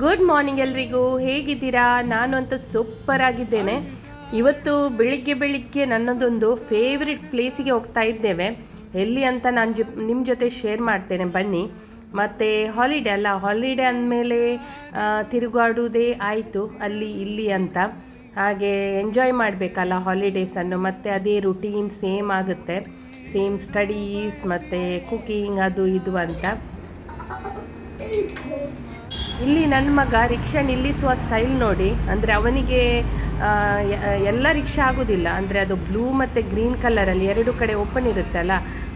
Good morning ಎಲ್ರಿಗೂ. ಹೇಗಿದ್ದೀರಾ? ನಾನು ಅಂತ ಸೂಪರ್ ಆಗಿದ್ದೇನೆ. ಇವತ್ತು ಬೆಳಿಗ್ಗೆ ಬೆಳಿಗ್ಗೆ ನನ್ನದೊಂದು ಫೇವ್ರೆಟ್ ಪ್ಲೇಸಿಗೆ ಹೋಗ್ತಾ ಇದ್ದೇವೆ. ಎಲ್ಲಿ ಅಂತ ನಾನು ಜಿ ನಿಮ್ಮ ಜೊತೆ ಶೇರ್ ಮಾಡ್ತೇನೆ. ಬನ್ನಿ. ಮತ್ತು ಹಾಲಿಡೇ ಅಲ್ಲ ಹಾಲಿಡೇ ಅಂದಮೇಲೆ ತಿರುಗಾಡುವುದೇ ಆಯಿತು. ಅಲ್ಲಿ, ಇಲ್ಲಿ ಅಂತ. ಹಾಗೆ ಎಂಜಾಯ್ ಮಾಡಬೇಕಲ್ಲ ಹಾಲಿಡೇಸನ್ನು ಮತ್ತು ಅದೇ ರುಟೀನ್ ಸೇಮ್ ಆಗುತ್ತೆ. ಸೇಮ್ ಸ್ಟಡೀಸ್ ಮತ್ತು ಕುಕಿಂಗ್ ಅದು ಇದು ಅಂತ. ಇಲ್ಲಿ ನನ್ನ ಮಗ ರಿಕ್ಷಾ ನಿಲ್ಲಿಸುವ ಸ್ಟೈಲ್ ನೋಡಿ, ಅಂದರೆ ಅವನಿಗೆ ಎಲ್ಲ ರಿಕ್ಷಾ ಆಗೋದಿಲ್ಲ. ಅಂದರೆ ಅದು ಬ್ಲೂ ಮತ್ತು ಗ್ರೀನ್ ಕಲರಲ್ಲಿ ಎರಡು ಕಡೆ ಓಪನ್ ಇರುತ್ತಲ್ಲ,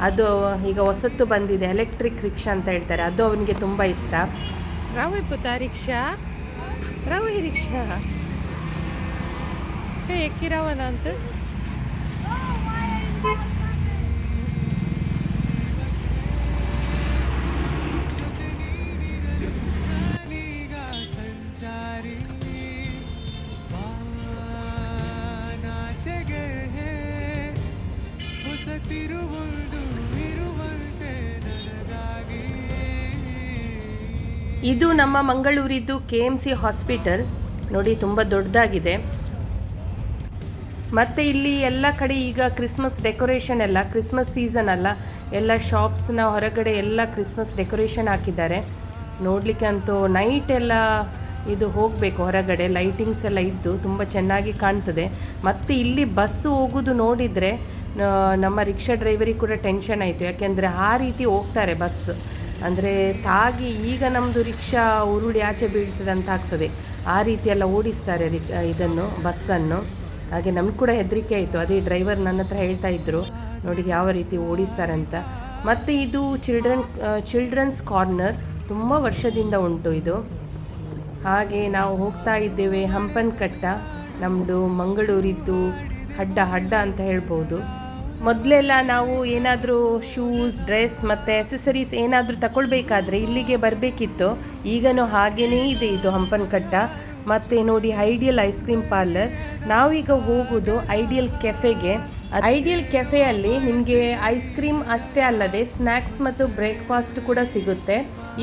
ಅದು ಈಗ ಹೊಸತ್ತು ಬಂದಿದೆ ಎಲೆಕ್ಟ್ರಿಕ್ ರಿಕ್ಷಾ ಅಂತ ಹೇಳ್ತಾರೆ. ಅದು ಅವನಿಗೆ ತುಂಬ ಇಷ್ಟ. ರಾವ್ ಪುತ, ರಿಕ್ಷಾ? ರಾವ್ ರಿಕ್ಷಾ? ಎಕ್ಕಿರವನ ಅಂತ? ಇದು ನಮ್ಮ ಮಂಗಳೂರಿದ್ದು ಕೆ ಎಂ ಸಿ ಹಾಸ್ಪಿಟಲ್. ನೋಡಿ, ತುಂಬ ದೊಡ್ಡದಾಗಿದೆ. ಮತ್ತು ಇಲ್ಲಿ ಎಲ್ಲ ಕಡೆ ಈಗ ಕ್ರಿಸ್ಮಸ್ ಡೆಕೋರೇಷನ್ ಎಲ್ಲ, ಕ್ರಿಸ್ಮಸ್ ಸೀಸನ್ ಅಲ್ಲ, ಎಲ್ಲ ಶಾಪ್ಸ್ನ ಹೊರಗಡೆ ಎಲ್ಲ ಕ್ರಿಸ್ಮಸ್ ಡೆಕೋರೇಷನ್ ಹಾಕಿದ್ದಾರೆ. ನೋಡಲಿಕ್ಕೆ ಅಂತೂ ನೈಟ್ ಎಲ್ಲ ಇದು ಹೋಗಬೇಕು ಹೊರಗಡೆ, ಲೈಟಿಂಗ್ಸ್ ಎಲ್ಲ ಇದ್ದು ತುಂಬ ಚೆನ್ನಾಗಿ ಕಾಣ್ತದೆ. ಮತ್ತು ಇಲ್ಲಿ ಬಸ್ಸು ಹೋಗೋದು ನೋಡಿದರೆ ನಮ್ಮ ರಿಕ್ಷಾ ಡ್ರೈವರಿಗೆ ಕೂಡ ಟೆನ್ಷನ್ ಆಯಿತು. ಯಾಕೆಂದರೆ ಆ ರೀತಿ ಹೋಗ್ತಾರೆ ಬಸ್ ಅಂದರೆ ತಾಗಿ ಈಗ ನಮ್ಮದು ರಿಕ್ಷಾ ಉರುಳಿ ಆಚೆ ಬೀಳ್ತದೆ ಅಂತ ಆಗ್ತದೆ ಆ ರೀತಿ ಎಲ್ಲ ಓಡಿಸ್ತಾರೆ ರಿ ಇದನ್ನು, ಬಸ್ಸನ್ನು. ಹಾಗೆ ನಮ್ಗೆ ಕೂಡ ಹೆದರಿಕೆ ಆಯಿತು. ಅದೇ ಡ್ರೈವರ್ ನನ್ನ ಹತ್ರ ಹೇಳ್ತಾ ಇದ್ದರು ನೋಡಿ ಯಾವ ರೀತಿ ಓಡಿಸ್ತಾರೆ ಅಂತ ಮತ್ತು ಇದು ಚಿಲ್ಡ್ರನ್ ಚಿಲ್ಡ್ರನ್ಸ್ ಕಾರ್ನರ್ ತುಂಬ ವರ್ಷದಿಂದ ಉಂಟು ಇದು. ಹಾಗೆ ನಾವು ಹೋಗ್ತಾ ಇದ್ದೇವೆ ಹಂಪನಕಟ್ಟ. ನಮ್ಮದು ಮಂಗಳೂರಿದ್ದು ಹಡ್ಡ ಹಡ್ಡ ಅಂತ ಹೇಳ್ಬೋದು. ಮೊದಲೆಲ್ಲ ನಾವು ಏನಾದರೂ ಶೂಸ್ ಡ್ರೆಸ್ ಮತ್ತು ಅಸೆಸರೀಸ್ ಏನಾದರೂ ತಗೊಳ್ಬೇಕಾದ್ರೆ ಇಲ್ಲಿಗೆ ಬರಬೇಕಿತ್ತು. ಈಗನೂ ಹಾಗೇನೇ ಇದೆ ಇದು ಹಂಪನಕಟ್ಟ. ಮತ್ತು ನೋಡಿ ಐಡಿಯಲ್ ಐಸ್ ಕ್ರೀಮ್ ಪಾರ್ಲರ್ ನಾವೀಗ ಹೋಗೋದು ಐಡಿಯಲ್ ಕೆಫೆಗೆ ಐಡಿಯಲ್ ಕೆಫೆಯಲ್ಲಿ ನಿಮಗೆ ಐಸ್ ಕ್ರೀಮ್ ಅಷ್ಟೇ ಅಲ್ಲದೆ ಸ್ನ್ಯಾಕ್ಸ್ ಮತ್ತು ಬ್ರೇಕ್ಫಾಸ್ಟ್ ಕೂಡ ಸಿಗುತ್ತೆ.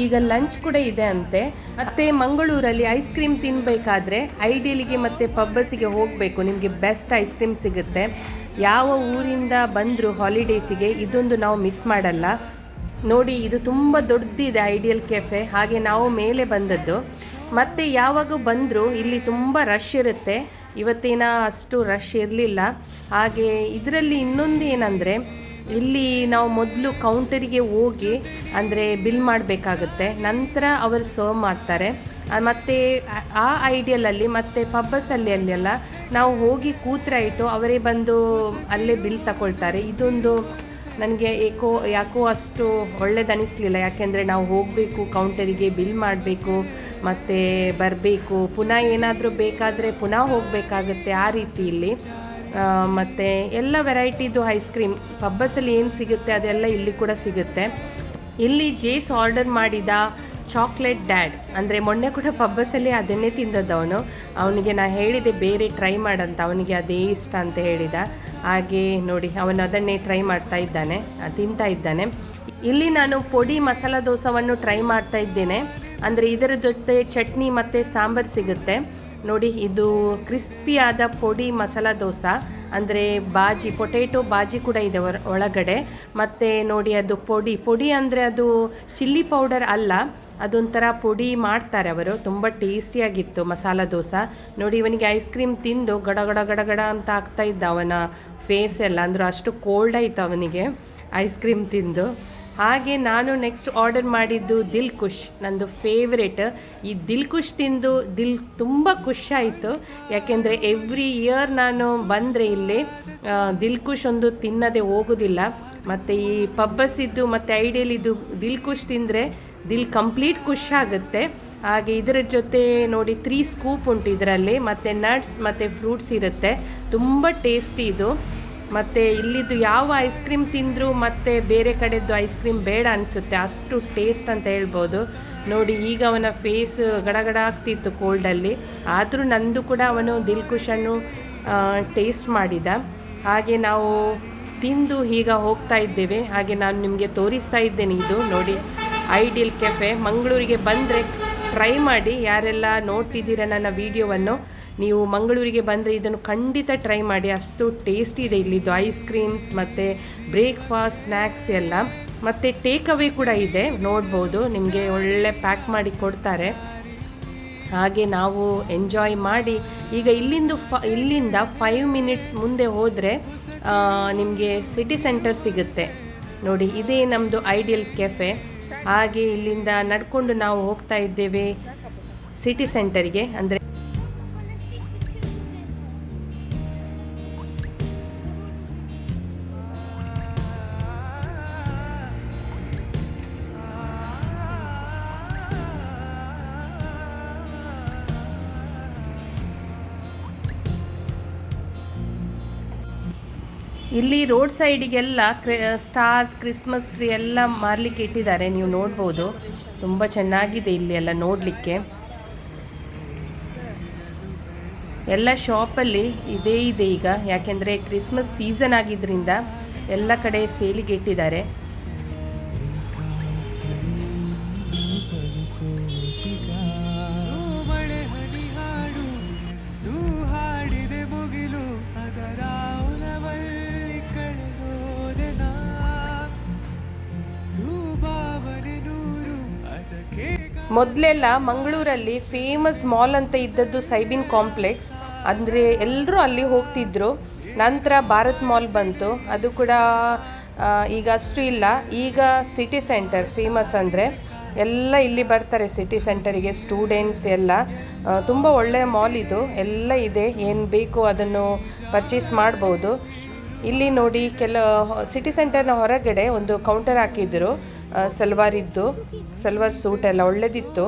ಈಗ ಲಂಚ್ ಕೂಡ ಇದೆ ಅಂತೆ. ಮತ್ತೆ ಮಂಗಳೂರಲ್ಲಿ ಐಸ್ ಕ್ರೀಮ್ ತಿನ್ನಬೇಕಾದ್ರೆ ಐಡಿಯಲಿಗೆ ಮತ್ತು ಪಬ್ಬಸಿಗೆ ಹೋಗಬೇಕು. ನಿಮಗೆ ಬೆಸ್ಟ್ ಐಸ್ ಕ್ರೀಮ್ ಸಿಗುತ್ತೆ. ಯಾವ ಊರಿಂದ ಬಂದರೂ ಹಾಲಿಡೇಸಿಗೆ ಇದೊಂದು ನಾವು ಮಿಸ್ ಮಾಡಲ್ಲ. ನೋಡಿ, ಇದು ತುಂಬ ದೊಡ್ಡದಿದೆ ಐಡಿಯಲ್ ಕೆಫೆ ಹಾಗೆ ನಾವು ಮೇಲೆ ಬಂದದ್ದು. ಮತ್ತು ಯಾವಾಗ ಬಂದರೂ ಇಲ್ಲಿ ತುಂಬ ರಶ್ ಇರುತ್ತೆ. ಇವತ್ತಿನ ಅಷ್ಟು ರಶ್ ಇರಲಿಲ್ಲ. ಹಾಗೆ ಇದರಲ್ಲಿ ಇನ್ನೊಂದು ಏನಂದರೆ, ಇಲ್ಲಿ ನಾವು ಮೊದಲು ಕೌಂಟರಿಗೆ ಹೋಗಿ, ಅಂದರೆ ಬಿಲ್ ಮಾಡಬೇಕಾಗುತ್ತೆ. ನಂತರ ಅವರು ಸರ್ವ್ ಮಾಡ್ತಾರೆ. ಮತ್ತೆ, ಆ- ಐಡಿಯಲಲ್ಲಿ ಮತ್ತು ಪಬ್ಬಸಲ್ಲಿ ಅಲ್ಲೆಲ್ಲ ನಾವು ಹೋಗಿ ಕೂತ್ರಾಯಿತು ಅವರೇ ಬಂದು ಅಲ್ಲೇ ಬಿಲ್ ತಗೊಳ್ತಾರೆ. ಇದೊಂದು ನನಗೆ ಏಕೋ, ಯಾಕೋ ಅಷ್ಟು ಒಳ್ಳೇದನಿಸ್ಲಿಲ್ಲ ಯಾಕೆಂದರೆ ನಾವು ಹೋಗಬೇಕು ಕೌಂಟರಿಗೆ ಬಿಲ್ ಮಾಡಬೇಕು, ಮತ್ತು ಬರಬೇಕು. ಪುನಃ ಏನಾದರೂ ಬೇಕಾದರೆ ಪುನಃ ಹೋಗಬೇಕಾಗುತ್ತೆ ಆ ರೀತಿ ಇಲ್ಲಿ ಮತ್ತು ಎಲ್ಲ ವೆರೈಟಿದು ಐಸ್ ಕ್ರೀಮ್, ಪಬ್ಬಸಲ್ಲಿ ಏನು ಸಿಗುತ್ತೆ ಅದೆಲ್ಲ ಇಲ್ಲಿ ಕೂಡ ಸಿಗುತ್ತೆ. ಇಲ್ಲಿ ಜೇಸ್ ಆರ್ಡರ್ ಮಾಡಿದ ಚಾಕ್ಲೇಟ್ ಡ್ಯಾಡ್. ಅಂದರೆ ಮೊನ್ನೆ ಕೂಡ ಪಬ್ಬಸಲ್ಲಿ ಅದನ್ನೇ ತಿಂದದ್ದು ಅವನು. ಅವನಿಗೆ ನಾನು ಹೇಳಿದೆ, ಬೇರೆ ಟ್ರೈ ಮಾಡಂತ. ಅವನಿಗೆ ಅದೇ ಇಷ್ಟ ಅಂತ ಹೇಳಿದ. ಹಾಗೆ ನೋಡಿ, ಅವನು ಅದನ್ನೇ ಟ್ರೈ ಮಾಡ್ತಾ ಇದ್ದಾನೆ ತಿಂತಾ ಇದ್ದಾನೆ. ಇಲ್ಲಿ ನಾನು ಪೊಡಿ ಮಸಾಲ ದೋಸವನ್ನು ಟ್ರೈ ಮಾಡ್ತಾ ಇದ್ದೇನೆ. ಅಂದರೆ ಇದರ ಜೊತೆ ಚಟ್ನಿ ಮತ್ತು ಸಾಂಬಾರು ಸಿಗುತ್ತೆ. ನೋಡಿ, ಇದು ಕ್ರಿಸ್ಪಿಯಾದ ಪೊಡಿ ಮಸಾಲ ದೋಸೆ. ಅಂದರೆ ಬಾಜಿ, ಪೊಟೇಟೊ ಬಾಜಿ ಕೂಡ ಇದೆ ಒಳಗಡೆ. ಮತ್ತು ನೋಡಿ, ಅದು ಪೊಡಿ. ಪೊಡಿ ಅಂದರೆ ಅದು ಚಿಲ್ಲಿ ಪೌಡರ್ ಅಲ್ಲ. ಅದೊಂಥರ ಪುಡಿ ಮಾಡ್ತಾರೆ ಅವರು. ತುಂಬ ಟೇಸ್ಟಿಯಾಗಿತ್ತು ಮಸಾಲ ದೋಸೆ. ನೋಡಿ, ಇವನಿಗೆ ಐಸ್ ಕ್ರೀಮ್ ತಿಂದು ಗಡ ಗಡ ಗಡ ಗಡ ಅಂತ ಆಗ್ತಾ ಇದ್ದ ಅವನ ಫೇಸ್ ಎಲ್ಲ. ಅಂದ್ರೆ ಅಷ್ಟು ಕೋಲ್ಡ್ ಆಯಿತು ಅವನಿಗೆ ಐಸ್ ಕ್ರೀಮ್ ತಿಂದು. ಹಾಗೆ ನಾನು ನೆಕ್ಸ್ಟ್ ಆರ್ಡರ್ ಮಾಡಿದ್ದು ದಿಲ್ ಖುಷ್ ನಂದು ಫೇವ್ರೇಟ್ ಈ ದಿಲ್ ಖುಷ್ ತಿಂದು ದಿಲ್ ತುಂಬ ಖುಷಿಯಾಯಿತು ಯಾಕೆಂದರೆ ಎವ್ರಿ ಇಯರ್ ನಾನು ಬಂದರೆ ಇಲ್ಲಿ ದಿಲ್ ಖುಷ್ ಒಂದು ತಿನ್ನದೆ ಹೋಗೋದಿಲ್ಲ. ಮತ್ತು ಈ ಪಬ್ಬಸಿದ್ದು ಮತ್ತು ಐಡಿಯಲಿದ್ದು ದಿಲ್ ಖುಷ್ ತಿಂದರೆ ದಿಲ್ ಕಂಪ್ಲೀಟ್ ಖುಷಿ ಆಗುತ್ತೆ ಹಾಗೆ ಇದರ ಜೊತೆ ನೋಡಿ ತ್ರೀ ಸ್ಕೂಪ್ ಉಂಟು ಇದರಲ್ಲಿ, ಮತ್ತು ನಟ್ಸ್ ಮತ್ತು ಫ್ರೂಟ್ಸ್ ಇರುತ್ತೆ. ತುಂಬ ಟೇಸ್ಟಿ ಇದು. ಮತ್ತು ಇಲ್ಲಿದ್ದು ಯಾವ ಐಸ್ ಕ್ರೀಮ್ ತಿಂದರೂ ಮತ್ತು ಬೇರೆ ಕಡೆದ್ದು ಐಸ್ ಕ್ರೀಮ್ ಬೇಡ ಅನಿಸುತ್ತೆ. ಅಷ್ಟು ಟೇಸ್ಟ್ ಅಂತ ಹೇಳ್ಬೋದು. ನೋಡಿ, ಈಗ ಅವನ ಫೇಸ್ ಗಡಗಡ ಆಗ್ತಿತ್ತು ಕೋಲ್ಡಲ್ಲಿ. ಆದರೂ ನಂದು ಕೂಡ ಅವನು ದಿಲ್ ಖುಷನ್ನು ಟೇಸ್ಟ್ ಮಾಡಿದ. ಹಾಗೆ ನಾವು ತಿಂದು ಈಗ ಹೋಗ್ತಾ ಇದ್ದೇವೆ. ಹಾಗೆ ನಾನು ನಿಮಗೆ ತೋರಿಸ್ತಾ ಇದ್ದೇನೆ ಇದು. ನೋಡಿ ಐಡಿಯಲ್ ಕೆಫೆ. ಮಂಗಳೂರಿಗೆ ಬಂದರೆ ಟ್ರೈ ಮಾಡಿ. ಯಾರೆಲ್ಲ ನೋಡ್ತಿದ್ದೀರ ನನ್ನ ವೀಡಿಯೋವನ್ನು, ನೀವು ಮಂಗಳೂರಿಗೆ ಬಂದರೆ ಇದನ್ನು ಖಂಡಿತ ಟ್ರೈ ಮಾಡಿ. ಅಷ್ಟು ಟೇಸ್ಟಿ ಇದೆ ಇಲ್ಲಿದ್ದು. ಐಸ್ ಕ್ರೀಮ್ಸ್ ಮತ್ತು ಬ್ರೇಕ್ಫಾಸ್ಟ್ ಸ್ನ್ಯಾಕ್ಸ್ ಎಲ್ಲ. ಮತ್ತು ಟೇಕ್ ಅವೇ ಕೂಡ ಇದೆ. ನೋಡ್ಬೋದು. ನಿಮಗೆ ಒಳ್ಳೆ ಪ್ಯಾಕ್ ಮಾಡಿ ಕೊಡ್ತಾರೆ. ಹಾಗೆ ನಾವು ಎಂಜಾಯ್ ಮಾಡಿ. ಈಗ ಇಲ್ಲಿಂದ ಫ, ಇಲ್ಲಿಂದ ಫೈವ್ ಮಿನಿಟ್ಸ್ ಮುಂದೆ ಹೋದರೆ ನಿಮಗೆ ಸಿಟಿ ಸೆಂಟರ್ ಸಿಗುತ್ತೆ. ನೋಡಿ, ಇದೇ ನಮ್ಮದು ಐಡಿಯಲ್ ಕೆಫೆ. ಹಾಗೆ ಇಲ್ಲಿಂದ ನಡ್ಕೊಂಡು ನಾವು ಹೋಗ್ತಾ ಇದ್ದೇವೆ ಸಿಟಿ ಸೆಂಟರಿಗೆ ಅಂದರೆ ಇಲ್ಲಿ ರೋಡ್ ಸೈಡಿಗೆಲ್ಲ ಕ್ರಿ ಸ್ಟಾರ್ಸ್, ಕ್ರಿಸ್ಮಸ್ ಟ್ರೀ ಎಲ್ಲ ಮಾರಲಿಕ್ಕೆ ಇಟ್ಟಿದ್ದಾರೆ. ನೀವು ನೋಡ್ಬೋದು. ತುಂಬ ಚೆನ್ನಾಗಿದೆ ಇಲ್ಲಿ ಎಲ್ಲ ನೋಡಲಿಕ್ಕೆ. ಎಲ್ಲ ಶಾಪಲ್ಲಿ ಇದೇ ಇದೆ ಈಗ. ಯಾಕೆಂದರೆ ಕ್ರಿಸ್ಮಸ್ ಸೀಸನ್ ಆಗಿದ್ದರಿಂದ ಎಲ್ಲ ಕಡೆ ಸೇಲಿಗೆ ಇಟ್ಟಿದ್ದಾರೆ. ಮೊದಲೆಲ್ಲ ಮಂಗಳೂರಲ್ಲಿ ಫೇಮಸ್ ಮಾಲ್ ಅಂತ ಇದ್ದದ್ದು ಸೈಬಿನ್ ಕಾಂಪ್ಲೆಕ್ಸ್ ಅಂದರೆ ಎಲ್ಲರೂ ಅಲ್ಲಿ ಹೋಗ್ತಿದ್ರು. ನಂತರ ಭಾರತ್ ಮಾಲ್ ಬಂತು. ಅದು ಕೂಡ ಈಗ ಅಷ್ಟು ಇಲ್ಲ. ಈಗ ಸಿಟಿ ಸೆಂಟರ್ ಫೇಮಸ್ ಅಂದರೆ ಎಲ್ಲ ಇಲ್ಲಿ ಬರ್ತಾರೆ ಸಿಟಿ ಸೆಂಟರಿಗೆ ಸ್ಟೂಡೆಂಟ್ಸ್ ಎಲ್ಲ. ತುಂಬ ಒಳ್ಳೆಯ ಮಾಲ್ ಇದು. ಎಲ್ಲ ಇದೆ. ಏನು ಬೇಕು ಅದನ್ನು ಪರ್ಚೇಸ್ ಮಾಡ್ಬೋದು. ಇಲ್ಲಿ ನೋಡಿ ಕೆಲ ಸಿಟಿ ಸೆಂಟರ್ನ ಹೊರಗಡೆ ಒಂದು ಕೌಂಟರ್ ಹಾಕಿದ್ರು. ಸಲ್ವಾರ್ ಇದ್ದು ಸಲ್ವಾರ್ ಸೂಟ್ ಎಲ್ಲ ಒಳ್ಳೆದಿತ್ತು.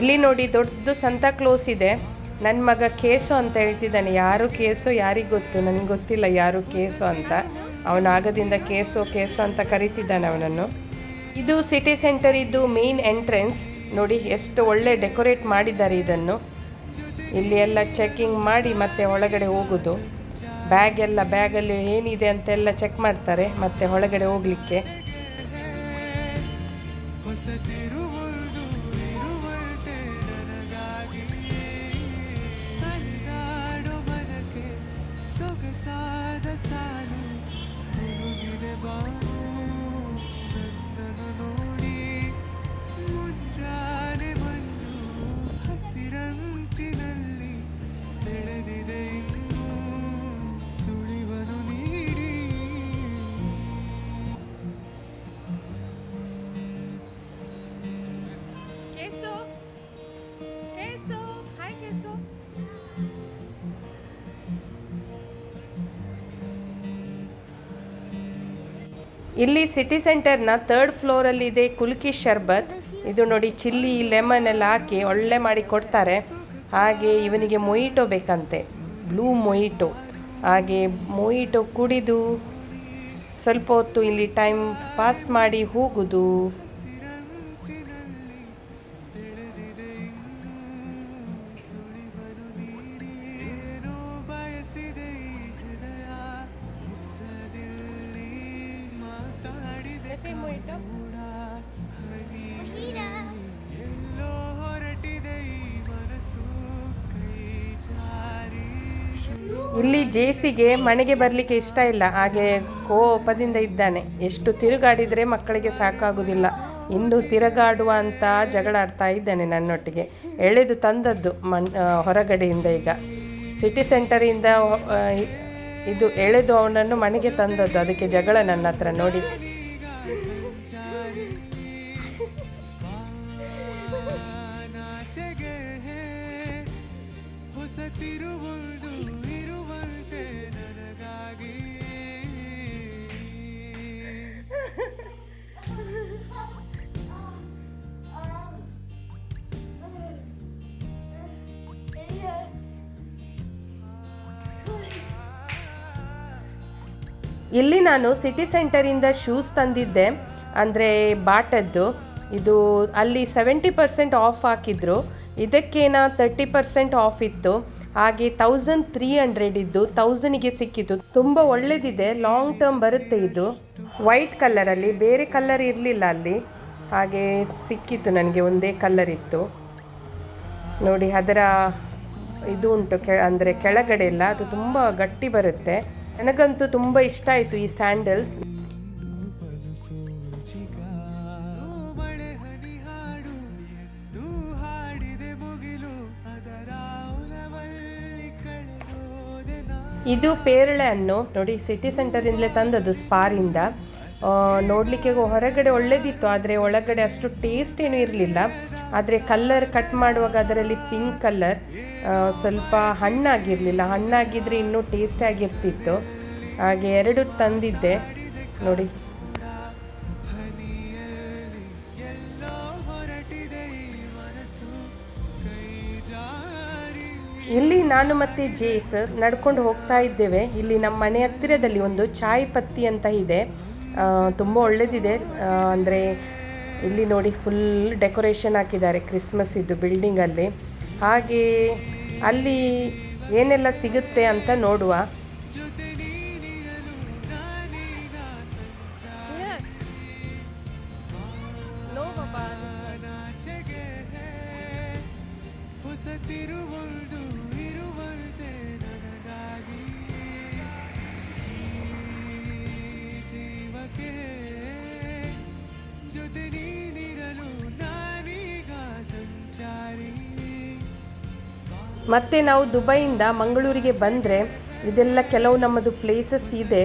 ಇಲ್ಲಿ ನೋಡಿ ದೊಡ್ಡದು ಸಂತ ಕ್ಲೋಸ್ ಇದೆ. ನನ್ನ ಮಗ ಕೇಸು ಅಂತ ಹೇಳ್ತಿದ್ದಾನೆ. ಯಾರು ಕೇಸು, ಯಾರಿಗೆ ಗೊತ್ತು? ನನಗೆ ಗೊತ್ತಿಲ್ಲ ಯಾರು ಕೇಸು ಅಂತ. ಅವನು ಆಗದಿಂದ ಕೇಸು ಕೇಸು ಅಂತ ಕರಿತಿದ್ದಾನೆ ಅವನನ್ನು. ಇದು ಸಿಟಿ ಸೆಂಟರ್ ಇದ್ದು ಮೇನ್ ಎಂಟ್ರೆನ್ಸ್ ನೋಡಿ ಎಷ್ಟು ಒಳ್ಳೆ ಡೆಕೋರೇಟ್ ಮಾಡಿದ್ದಾರೆ ಇದನ್ನು. ಇಲ್ಲಿ ಎಲ್ಲ ಚೆಕಿಂಗ್ ಮಾಡಿ ಮತ್ತೆ ಒಳಗಡೆ ಹೋಗೋದು. ಬ್ಯಾಗ್ ಎಲ್ಲ ಬ್ಯಾಗಲ್ಲಿ ಏನಿದೆ ಅಂತೆಲ್ಲ ಚೆಕ್ ಮಾಡ್ತಾರೆ, ಮತ್ತೆ ಒಳಗಡೆ ಹೋಗಲಿಕ್ಕೆ. ಇಲ್ಲಿ ಸಿಟಿ ಸೆಂಟರ್ನ ಥರ್ಡ್ ಫ್ಲೋರಲ್ಲಿ ಇದೆ ಕುಲ್ಕಿ ಶರ್ಬತ್. ಇದು ನೋಡಿ ಚಿಲ್ಲಿ ಲೆಮನ್ ಎಲ್ಲ ಹಾಕಿ ಒಳ್ಳೆ ಮಾಡಿ ಕೊಡ್ತಾರೆ. ಹಾಗೆ ಇವನಿಗೆ ಮೊಯಿಟೋ ಬೇಕಂತೆ. ಬ್ಲೂ ಮೊಯಿಟೋ ಹಾಗೆ ಮೊಯಿಟೋ ಕುಡಿದು ಸ್ವಲ್ಪ ಹೊತ್ತು ಇಲ್ಲಿ ಟೈಮ್ ಪಾಸ್ ಮಾಡಿ ಹೋಗುದು. ಇಲ್ಲಿ ಜೇಸಿಗೆ ಮನೆಗೆ ಬರಲಿಕ್ಕೆ ಇಷ್ಟ ಇಲ್ಲ. ಹಾಗೆ ಕೋಪದಿಂದ ಇದ್ದಾನೆ. ಎಷ್ಟು ತಿರುಗಾಡಿದರೆ ಮಕ್ಕಳಿಗೆ ಸಾಕಾಗುವುದಿಲ್ಲ ಇನ್ನು ತಿರುಗಾಡುವ ಅಂತ ಜಗಳ ಆಡ್ತಾ ಇದ್ದಾನೆ ನನ್ನೊಟ್ಟಿಗೆ. ಎಳೆದು ತಂದದ್ದು ಮಣ್ ಹೊರಗಡೆಯಿಂದ ಈಗ. ಸಿಟಿ ಸೆಂಟರಿಂದ ಇದು ಎಳೆದು ಅವನನ್ನು ಮನೆಗೆ ತಂದದ್ದು. ಅದಕ್ಕೆ ಜಗಳ ನನ್ನ ಹತ್ರ ನೋಡಿ. ಇರುವಂತೆ ನನಗಾಗಿ. ಇಲ್ಲಿ ನಾನು ಸಿಟಿ ಸೆಂಟರಿಂದ ಶೂಸ್ ತಂದಿದ್ದೆ, ಅಂದರೆ ಬಾಟದ್ದು. ಇದು ಅಲ್ಲಿ ಸೆವೆಂಟಿ ಪರ್ಸೆಂಟ್ ಆಫ್ ಹಾಕಿದ್ರು. ಇದಕ್ಕೇನ ತರ್ಟಿ ಪರ್ಸೆಂಟ್ ಆಫ್ ಇತ್ತು. ಹಾಗೆ ತೌಸಂಡ್ ತ್ರೀ ಹಂಡ್ರೆಡ್ ಇದ್ದು ತೌಸಂಡಿಗೆ ಸಿಕ್ಕಿತ್ತು. ತುಂಬ ಒಳ್ಳೆದಿದೆ ಲಾಂಗ್ ಟರ್ಮ್ ಬರುತ್ತೆ ಇದು. ವೈಟ್ ಕಲ್ಲರಲ್ಲಿ ಬೇರೆ ಕಲರ್ ಇರಲಿಲ್ಲ ಅಲ್ಲಿ. ಹಾಗೆ ಸಿಕ್ಕಿತ್ತು ನನಗೆ ಒಂದೇ ಕಲರ್ ಇತ್ತು. ನೋಡಿ, ಅದರ ಇದು ಉಂಟು ಕೆ ಅಂದರೆ ಕೆಳಗಡೆ ಎಲ್ಲ, ಅದು ತುಂಬ ಗಟ್ಟಿ ಬರುತ್ತೆ. ನನಗಂತೂ ತುಂಬ ಇಷ್ಟ ಆಯಿತು ಈ ಸ್ಯಾಂಡಲ್ಸ್ ಇದು ಪೇರಳೆ ಹಣ್ಣು ನೋಡಿ ಸಿಟಿ ಸೆಂಟರಿಂದಲೇ ತಂದದ್ದು ಸ್ಪಾರಿಂದ ನೋಡ್ಲಿಕ್ಕೆ ಹೊರಗಡೆ ಒಳ್ಳೇದಿತ್ತು, ಆದರೆ ಒಳಗಡೆ ಅಷ್ಟು ಟೇಸ್ಟ್ ಏನು ಇರಲಿಲ್ಲ. ಆದರೆ ಕಲ್ಲರ್ ಕಟ್ ಮಾಡುವಾಗ ಅದರಲ್ಲಿ ಪಿಂಕ್ ಕಲ್ಲರ್ ಸ್ವಲ್ಪ ಹಣ್ಣಾಗಿರಲಿಲ್ಲ. ಹಣ್ಣಾಗಿದ್ರೆ ಇನ್ನೂ ಟೇಸ್ಟ್ ಆಗಿರ್ತಿತ್ತು. ಹಾಗೆ ಎರಡು ತಂದಿದ್ದೆ. ನೋಡಿ. ಇಲ್ಲಿ ನಾನು ಮತ್ತೆ ಜೇ, ಸರ್, ನಡ್ಕೊಂಡು ಹೋಗ್ತಾ ಇದ್ದೇವೆ. ಇಲ್ಲಿ ನಮ್ಮ ಮನೆ ಹತ್ತಿರದಲ್ಲಿ ಒಂದು ಚಾಯ್ ಪತ್ತಿ ಅಂತ ಇದೆ. ತುಂಬ ಒಳ್ಳೆದಿದೆ. ಅಂದರೆ ಇಲ್ಲಿ ನೋಡಿ ಫುಲ್ ಡೆಕೋರೇಷನ್ ಹಾಕಿದ್ದಾರೆ ಕ್ರಿಸ್ಮಸ್ ಇದ್ದು ಬಿಲ್ಡಿಂಗಲ್ಲಿ ಹಾಗೆ ಅಲ್ಲಿ ಏನೆಲ್ಲ ಸಿಗುತ್ತೆ ಅಂತ ನೋಡುವ. ಮತ್ತೆ ನಾವು ದುಬೈಯಿಂದ ಮಂಗಳೂರಿಗೆ ಬಂದರೆ ಇದೆಲ್ಲ ಕೆಲವು ನಮ್ಮದು ಪ್ಲೇಸಸ್ ಇದೆ.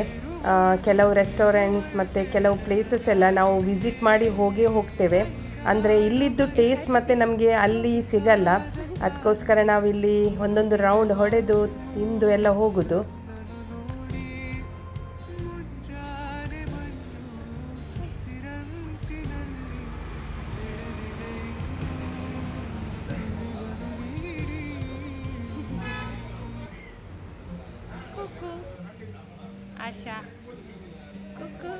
ಕೆಲವು ರೆಸ್ಟೋರೆಂಟ್ಸ್ ಮತ್ತು ಕೆಲವು ಪ್ಲೇಸಸ್ ಎಲ್ಲ ನಾವು ವಿಸಿಟ್ ಮಾಡಿ ಹೋಗೇ ಹೋಗ್ತೇವೆ. ಅಂದರೆ ಇಲ್ಲಿದ್ದು ಟೇಸ್ಟ್ ಮತ್ತು ನಮಗೆ ಅಲ್ಲಿ ಸಿಗಲ್ಲ. ಅದಕ್ಕೋಸ್ಕರ ನಾವಿಲ್ಲಿ ಒಂದೊಂದು ರೌಂಡ್ ಹೊಡೆದು, ತಿಂದು ಎಲ್ಲ ಹೋಗೋದು. Coucou. Acha. Coucou.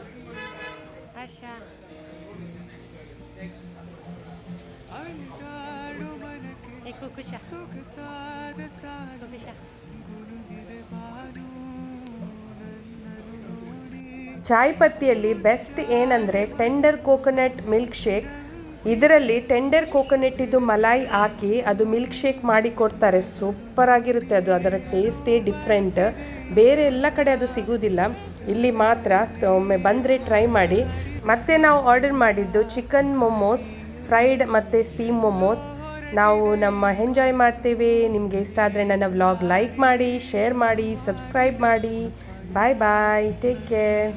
Acha. E ಮನಕ್ಕೆ Et coucou chat. ಚಾಯ್ ಪತ್ತಿಯಲ್ಲಿ ಬೆಸ್ಟ್ ಏನಂದರೆ ಟೆಂಡರ್ ಕೋಕೋನಟ್ ಮಿಲ್ಕ್ ಶೇಕ್ ಇದರಲ್ಲಿ ಟೆಂಡರ್ ಕೋಕೋನಟ್ ಇದು ಮಲಾಯಿ ಹಾಕಿ ಅದು ಮಿಲ್ಕ್ ಶೇಕ್ ಮಾಡಿ ಕೊಡ್ತಾರೆ. ಸೂಪರ್ ಆಗಿರುತ್ತೆ ಅದು. ಅದರ ಟೇಸ್ಟೇ ಡಿಫ್ರೆಂಟ್. ಬೇರೆ ಎಲ್ಲ ಕಡೆ ಅದು ಸಿಗುವುದಿಲ್ಲ ಇಲ್ಲಿ ಮಾತ್ರ ಒಮ್ಮೆ ಬಂದರೆ ಟ್ರೈ ಮಾಡಿ. ಮತ್ತೆ ನಾವು ಆರ್ಡರ್ ಮಾಡಿದ್ದು ಚಿಕನ್ ಮೊಮೋಸ್, ಫ್ರೈಡ್ ಮತ್ತು ಸ್ಟೀಮ್ ಮೊಮೋಸ್. ನಾವು ನಮ್ಮ ಎಂಜಾಯ್ ಮಾಡ್ತೇವೆ. ನಿಮಗೆ ಇಷ್ಟ ಆದರೆ ನನ್ನ ವ್ಲಾಗ್ ಲೈಕ್ ಮಾಡಿ, ಶೇರ್ ಮಾಡಿ, ಸಬ್ಸ್ಕ್ರೈಬ್ ಮಾಡಿ. Bye bye. Take care.